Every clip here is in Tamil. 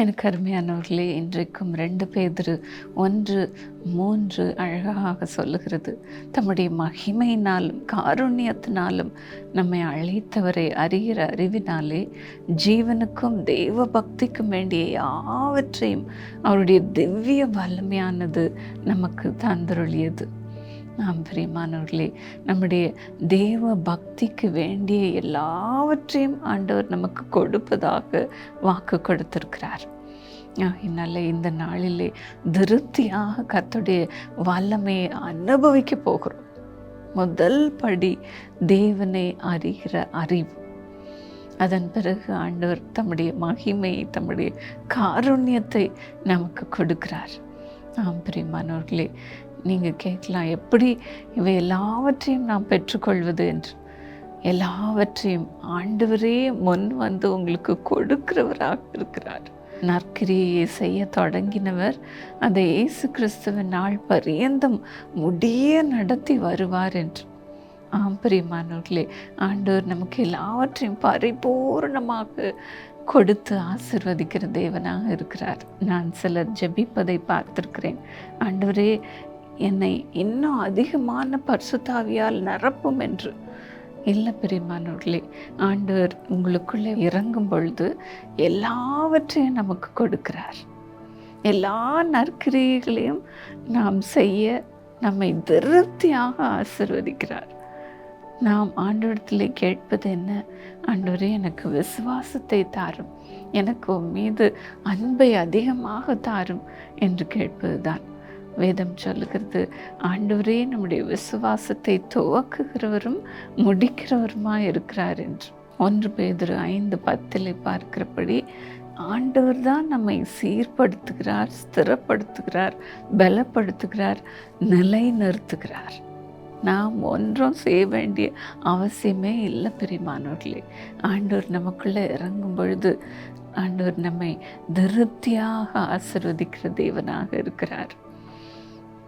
எனக்கு அருமையானவர்களே இன்றைக்கும் ரெண்டு பேர் ஒன்று மூன்று அழகாக சொல்லுகிறது. தம்முடைய மகிமையினாலும் காருண்யத்தினாலும் நம்மை அழைத்தவரை அறிகிற அறிவினாலே ஜீவனுக்கும் தெய்வ பக்திக்கும் வேண்டிய யாவற்றையும் அவருடைய திவ்ய வல்லமையானது நமக்கு தந்தருளியது. நாம் பிரியமானவர்களே நம்முடைய தேவ பக்திக்கு வேண்டிய எல்லாவற்றையும் ஆண்டவர் நமக்கு கொடுப்பதாக வாக்கு கொடுத்திருக்கிறார். என்னால் இந்த நாளிலே திருப்தியாக கத்துடைய வல்லமையை அனுபவிக்க போகிறோம். முதல் படி தேவனை அறிகிற அறிவு. அதன் பிறகு ஆண்டவர் தம்முடைய மகிமை தம்முடைய காருண்யத்தை நமக்கு கொடுக்கிறார். ஆம் பிரியமானவர்களே நீங்கள் கேட்கலாம் எப்படி இவை எல்லாவற்றையும் நாம் பெற்றுக்கொள்வது என்று. எல்லாவற்றையும் ஆண்டவரே முன் வந்து உங்களுக்கு கொடுக்கிறவராக இருக்கிறார். நற்கிரியை செய்ய தொடங்கினவர் அந்த இயேசு கிறிஸ்துவின் நாள் பரியந்தம் முடிய நடத்தி வருவார் என்று. ஆம் பிரியமானவர்களே ஆண்டவர் நமக்கு எல்லாவற்றையும் பரிபூர்ணமாக கொடுத்து ஆசிர்வதிக்கிற தேவனாக இருக்கிறார். நான் சிலர் ஜெபிப்பதை பார்த்திருக்கிறேன். ஆண்டவரே என்னை இன்னும் அதிகமான பரிசுத்தாவியால் நிரப்பும் என்று. இல்லை பிரியமானவர்களே ஆண்டவர் உங்களுக்குள்ளே இறங்கும் பொழுது எல்லாவற்றையும் நமக்கு கொடுக்கிறார். எல்லா நற்கிரியைகளையும் நாம் செய்ய நம்மை திருப்தியாக ஆசிர்வதிக்கிறார். நாம் ஆண்டோடத்தில் கேட்பது என்ன? ஆண்டவரே எனக்கு விசுவாசத்தை தாரும். எனக்கு மீது அன்பை அதிகமாக தாரும் என்று கேட்பதுதான். வேதம் சொல்லுகிறது. ஆண்டவரே நம்முடைய விசுவாசத்தை துவக்குகிறவரும் முடிக்கிறவருமா இருக்கிறார் என்று. ஒன்று பேதர் ஐந்து பத்தில் பார்க்கிறபடி ஆண்டவர் தான் நம்மை சீர்படுத்துகிறார் ஸ்திரப்படுத்துகிறார் பலப்படுத்துகிறார் நிலை நிறுத்துகிறார் நாம் ஒன்றும் செய்ய வேண்டிய அவசியமே இல்லை பெரியமானவர்களே. ஆண்டவர் நமக்குள்ளே இறங்கும் பொழுது ஆண்டவர் நம்மை திருப்தியாக ஆசிர்வதிக்கிற தேவனாக இருக்கிறார்.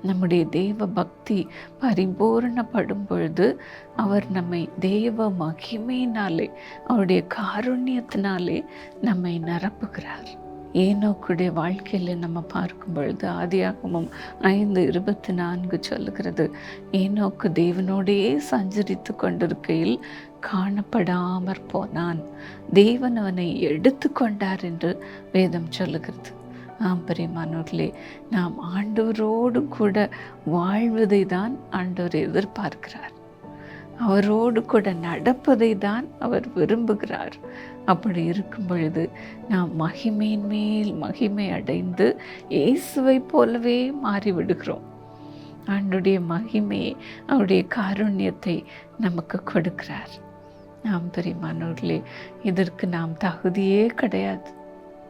நம்முடைய தேவ பக்தி பரிபூரணப்படும் பொழுது அவர் நம்மை தேவ மகிமையினாலே அவருடைய காருண்யத்தினாலே நம்மை நிரப்புகிறார். ஏனோக்குடைய வாழ்க்கையில் நம்ம பார்க்கும் பொழுது ஆதியாகமும் ஐந்து இருபத்தி நான்கு சொல்லுகிறது ஏனோக்கு தேவனோடையே சஞ்சரித்து கொண்டிருக்கையில் காணப்படாமற் போனான். தேவன் அவனை எடுத்து கொண்டார் என்று வேதம் சொல்லுகிறது. ஆம் பிரியமானவர்களே நாம் ஆண்டவரோடு கூட வாழ்வதை தான் ஆண்டவர் எதிர்பார்க்கிறார். அவரோடு கூட நடப்பதை தான் அவர் விரும்புகிறார். அப்படி இருக்கும் பொழுது நாம் மகிமையின் மேல் மகிமை அடைந்து இயேசுவை போலவே மாறிவிடுகிறோம். ஆண்டுடைய மகிமையை அவருடைய காருண்யத்தை நமக்கு கொடுக்கிறார். நாம் பெரியமானவர்களே இதற்கு நாம் தகுதியே கிடையாது.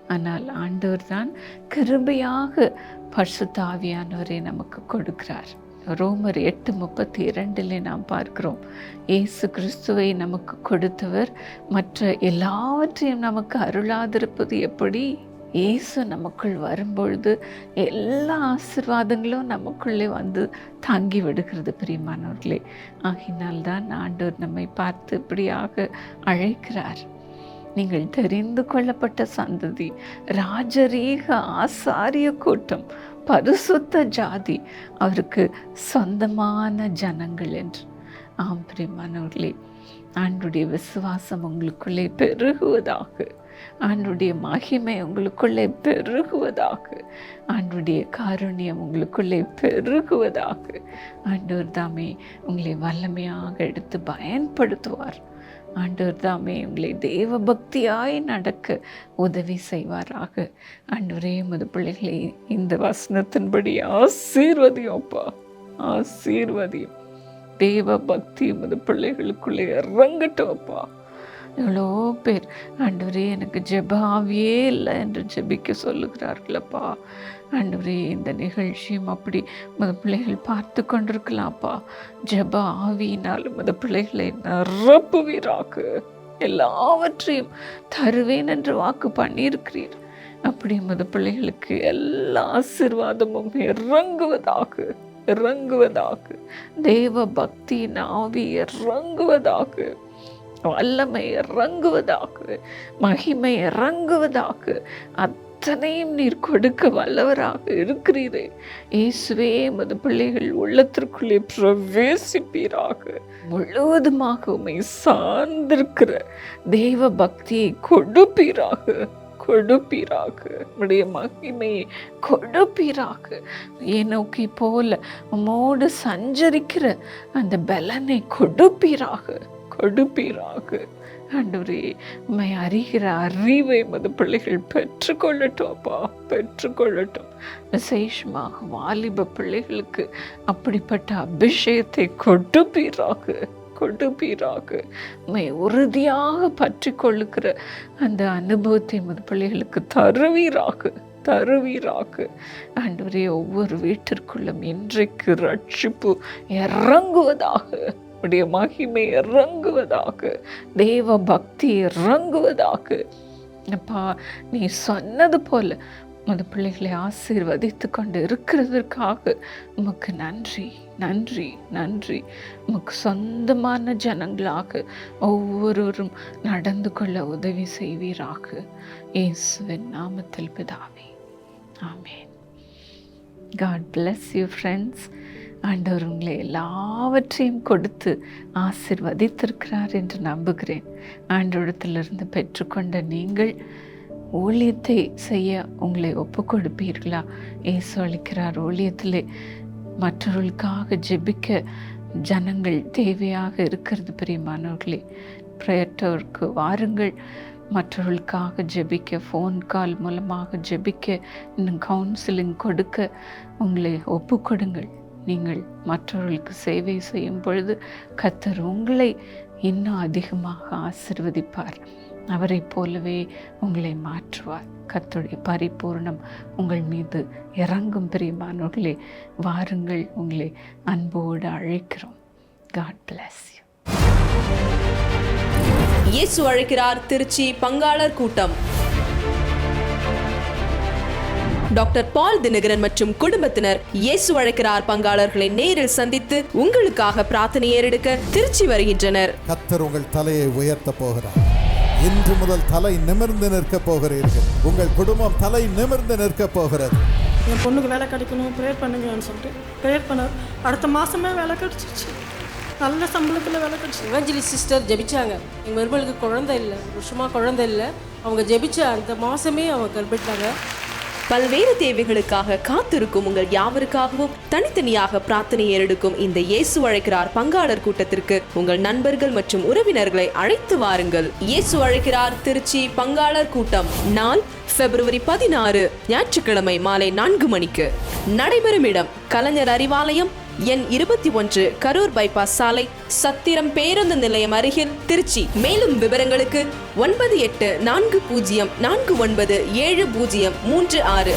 ஆனால் ஆண்டவர் தான் கிருபையாக பர்சுத்தாவியானவரை நமக்கு கொடுக்கிறார். ரோமர் எட்டு முப்பத்தி இரண்டிலே நாம் பார்க்கிறோம். இயேசு கிறிஸ்துவை நமக்கு கொடுத்தவர் மற்ற எல்லாவற்றையும் நமக்கு அருளாதிருப்பது எப்படி? இயேசு நமக்குள் வரும்பொழுது எல்லா ஆசிர்வாதங்களும் நமக்குள்ளே வந்து தாங்கி விடுகிறது பிரியமானவர்களே. ஆகினால்தான் ஆண்டோர் நம்மை பார்த்து இப்படியாக அழைக்கிறார். நீங்கள் தெரிந்து கொள்ளப்பட்ட சந்ததி ராஜரீக ஆசாரிய கூட்டம் பரிசுத்த ஜாதி அவருக்கு சொந்தமான ஜனங்கள் என்று. ஆம் பிரியமானவர்களே ஆண்டுடைய விசுவாசம் உங்களுக்குள்ளே பெருகுவதாக. ஆண்டுடைய மகிமை உங்களுக்குள்ளே பெருகுவதாக. ஆண்டுடைய காருண்யம் உங்களுக்குள்ளே பெருகுவதாக. ஆண்டவர் தாமே உங்களை வல்லமையாக எடுத்து பயன்படுத்துவார். ஆண்டவர் தாமே உங்களை தேவ பக்தியாய் நடக்க உதவி செய்வாராக. ஆண்டவரே முது பிள்ளைகளை இந்த வசனத்தின்படி ஆசீர்வதியோப்பா ஆசீர்வதியும். தேவ பக்தி முது பிள்ளைகளுக்குள்ளே இறங்கட்டும் அப்பா. எவ்வளோ பேர். ஆண்டவரே எனக்கு ஜெபாவியே இல்லை என்று ஜெபிக்க சொல்லுகிறார்களப்பா. ஆண்டவரே இந்த நிகழ்ச்சியும் அப்படி மத பிள்ளைகள் பார்த்து கொண்டிருக்கலாம்ப்பா. ஜப ஆவியினால் மத பிள்ளைகளை நிரப்புவீராக்கு எல்லாவற்றையும் தருவேன் என்று வாக்கு பண்ணியிருக்கிறீர். அப்படி மத பிள்ளைகளுக்கு எல்லா ஆசிர்வாதமும் இறங்குவதாக இறங்குவதாக தேவ பக்தியின் ஆவி இறங்குவதாக. வல்லமை இறங்குவதாக மகிமை இறங்குவதாக அத்தனையும் நீர் கொடுக்க வல்லவராக இருக்கிறீரே. இயேசுவே எமது பிள்ளைகள் உள்ளத்திற்குள்ளே பிரவேசிப்பீராக. முழுவதுமாக உம்மை சார்ந்திருக்கிற தெய்வ பக்தியை கொடுப்பீராக கொடுப்பீராக. உடைய மகிமையை கொடுப்பீராக. ஏனோக்கி போல உம்மோடு சஞ்சரிக்கிற அந்த பலனை கொடுப்பீராக. கொடுப்பீராக. ஆண்டவரே உண்மை அறிகிற அறிவை மது பிள்ளைகள் பெற்றுக்கொள்ளட்டும் அப்பா பெற்றுக்கொள்ளட்டும். விசேஷமாக வாலிப பிள்ளைகளுக்கு அப்படிப்பட்ட அபிஷேகத்தை கொடுப்பீராக கொடுப்பீராக. உண்மை உறுதியாக பற்றி கொள்ளுகிற அந்த அனுபவத்தை மது பிள்ளைகளுக்கு தருவீராக தருவீராக. ஆண்டவரே ஒவ்வொரு வீட்டிற்குள்ளும் இன்றைக்கு ரட்சிப்பு இறங்குவதாக. உடைய மகிமை இறங்குவதாக தேவ பக்தி இறங்குவதாக. அப்பா நீ சொன்னது போல அந்த பிள்ளைகளை ஆசீர்வதித்து கொண்டு இருக்கிறதற்காக உமக்கு நன்றி நன்றி நன்றி. உமக்கு சொந்தமான ஜனங்களாக ஒவ்வொருவரும் நடந்து கொள்ள உதவி செய்வீராக. இயேசுவின் நாமத்தில் பிதாவே. ஆமேன். காட் பிளஸ் யூ ஃப்ரெண்ட்ஸ் ஆண்டவர் உங்களை எல்லாவற்றையும் கொடுத்து ஆசிர்வதித்திருக்கிறார் என்று நம்புகிறேன். ஆண்டோடத்திலிருந்து பெற்றுக்கொண்ட நீங்கள் ஊழியத்தை செய்ய உங்களை ஒப்பு கொடுப்பீர்களா ஏசு அளிக்கிறார் ஊழியத்திலே மற்றவர்களுக்காக ஜெபிக்க ஜனங்கள் தேவையாக இருக்கிறது பிரியமானவர்களே. ப்ரேயர்டோருக்கு வாருங்கள். மற்றவர்களுக்காக ஜெபிக்க ஃபோன் கால் மூலமாக ஜெபிக்க இன்னும் கவுன்சிலிங் கொடுக்க உங்களை ஒப்புக்கொடுங்கள். நீங்கள் மற்றவர்களுக்கு சேவை செய்யும் பொழுது கத்தர் உங்களை இன்னும் அதிகமாக ஆசிர்வதிப்பார். அவரைப் போலவே உங்களை மாற்றுவார். கத்துடைய பரிபூர்ணம் உங்கள் மீது இறங்கும் பிரியமானவர்களே வாருங்கள் உங்களை அன்போடு அழைக்கிறோம். காட் பிளஸ் இயேசு அழைக்கிறார் திருச்சி பங்காளர் கூட்டம். டாக்டர் பால் தினகரன் மற்றும் குடும்பத்தினர் இயேசு அழைக்கிறார் பங்காளர்களை நேரில் சந்தித்து உங்களுக்காக பிரார்த்தனை ஏறெடுக்க திருச்சி வருகின்றனர். கத்தர் உங்கள் தலையை உயர்த்த போகிறார். இன்று முதல் தலை நிமிர்ந்து நிற்க போகிறீர்கள். உங்கள் குடும்பம் தலை நிமிர்ந்து நிற்க போகிறது. என் பொண்ணுக்கு வேலை கிடைக்கணும் ப்ரேயர் பண்ணுங்கன்னு சொல்லிட்டு ப்ரேயர் பண்ண அடுத்த மாதமே வேலை கிடச்சிச்சு நல்ல சம்பளத்தில் வேலை கிடச்சி இவஞ்சலி சிஸ்டர் ஜெபிச்சாங்க. எங்கள் மருமகளுக்கு குழந்தை இல்லை வருஷமாக குழந்தை இல்லை. அவங்க ஜெபிச்ச அந்த மாதமே அவங்க கற்பிட்டாங்க பல்வேறு தேவைகளுக்காக காத்திருக்கும் உங்கள் யாவருக்காகவும் தனித்தனியாக பிரார்த்தனை ஏறெடுக்கும் இந்த இயேசு அழைக்கிறார் பங்காளர் கூட்டத்திற்கு. உங்கள் நண்பர்கள் மற்றும் உறவினர்களை அழைத்து வாருங்கள். இயேசு அழைக்கிறார் திருச்சி பங்காளர் கூட்டம் நாள் பிப்ரவரி பதினாறு ஞாயிற்றுக்கிழமை மாலை நான்கு மணிக்கு. நடைபெறும் இடம் கலைஞர் அறிவாலயம் எண் இருபத்தி ஒன்று கரூர் பைபாஸ் சாலை சத்திரம் பேருந்து நிலையம் அருகில் திருச்சி. மேலும் விவரங்களுக்கு ஒன்பது எட்டு நான்கு பூஜ்ஜியம் நான்கு ஒன்பது ஏழு பூஜ்ஜியம் மூன்று ஆறு.